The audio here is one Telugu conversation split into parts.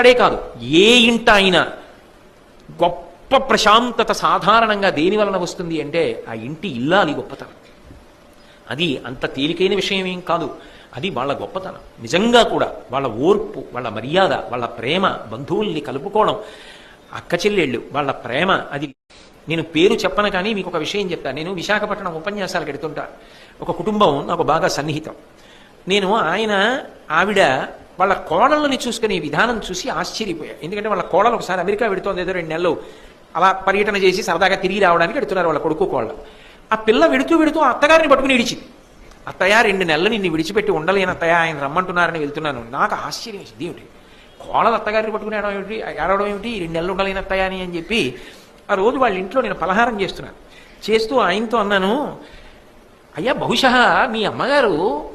అక్కడే కాదు ఏ ఇంట అయినా గొప్ప ప్రశాంతత సాధారణంగా దేని వలన వస్తుంది అంటే ఆ ఇంటి ఇల్లాలి గొప్పతనం. అది అంత తేలికైన విషయం ఏం కాదు. అది వాళ్ళ గొప్పతనం. నిజంగా కూడా వాళ్ళ ఓర్పు వాళ్ళ మర్యాద వాళ్ళ ప్రేమ బంధువుల్ని కలుపుకోవడం అక్క చెల్లెళ్ళు వాళ్ళ ప్రేమ అది. నేను పేరు చెప్పను కానీ మీకు ఒక విషయం చెప్తాను నేను విశాఖపట్నం ఉపన్యాసాలు పెడుతుంటా ఒక కుటుంబం నాకు బాగా సన్నిహితం. నేను ఆయన ఆవిడ వాళ్ళ కోడళ్ళని ఈ విధానం చూసి ఆశ్చర్యపోయారు. ఎందుకంటే వాళ్ళ కోడలు ఒకసారి అమెరికా పెడుతోంది ఏదో రెండు నెలలు. అలా పర్యటన చేసి సరదాగా తిరిగి రావడానికి వెడుతున్నారు వాళ్ళ కొడుకు కోళ్ళ ఆ పిల్ల వెడుతూ వెడుతూ అత్తగారిని పట్టుకుని ఇడిచింది. అత్తయ్య రెండు నెలలు నిన్ను విడిచిపెట్టి ఉండలేను అత్తయ్య ఆయన రమ్మంటున్నారని వెళ్తున్నాను. నాకు ఆశ్చర్యం వేసింది. ఏమిటి? కోడలు అత్తగారిని పట్టుకుని ఏడవడం ఏమిటి? ఏడవడం ఏమిటి? రెండు నెలలు ఉండలేను అత్తయ్య అని అని చెప్పి ఆ రోజు వాళ్ళ ఇంట్లో నేను పలహారం చేస్తున్నాను. చేస్తూ ఆయనతో అన్నాను అయ్యా బహుశా మీ అమ్మగారు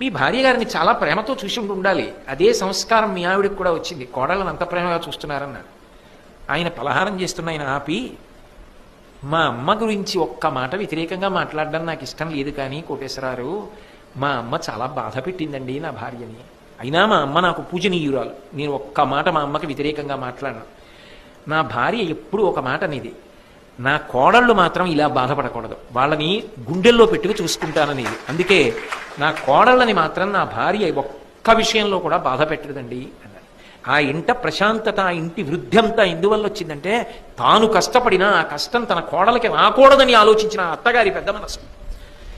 మీ భార్య గారిని చాలా ప్రేమతో చూసి ఉండాలి. అదే సంస్కారం మీ ఆవిడకి కూడా వచ్చింది. కోడలను అంత ప్రేమగా చూస్తున్నారన్నాడు. ఆయన పలహారం చేస్తున్న ఆయన ఆపి మా అమ్మ గురించి ఒక్క మాట వ్యతిరేకంగా మాట్లాడడం నాకు ఇష్టం లేదు కానీ కోటేశ్వరారు మా అమ్మ చాలా బాధ పెట్టిందండి నా భార్యని. అయినా మా అమ్మ నాకు పూజనీయురాలు. నేను ఒక్క మాట మా అమ్మకి వ్యతిరేకంగా మాట్లాడను. నా భార్య ఎప్పుడు ఒక మాట అనేది నా కోడళ్ళు మాత్రం ఇలా బాధపడకూడదు. వాళ్ళని గుండెల్లో పెట్టుకు చూసుకుంటానని అందుకే నా కోడళ్ళని మాత్రం నా భార్య ఒక్క విషయంలో కూడా బాధ పెట్టదండి ఆ ఇంట ప్రశాంతత ఆ ఇంటి వృద్ధి అంతా ఎందువల్ల వచ్చిందంటే తాను కష్టపడినా ఆ కష్టం తన కోడలకి రాకూడదని ఆలోచించిన అత్తగారి పెద్ద మనసు.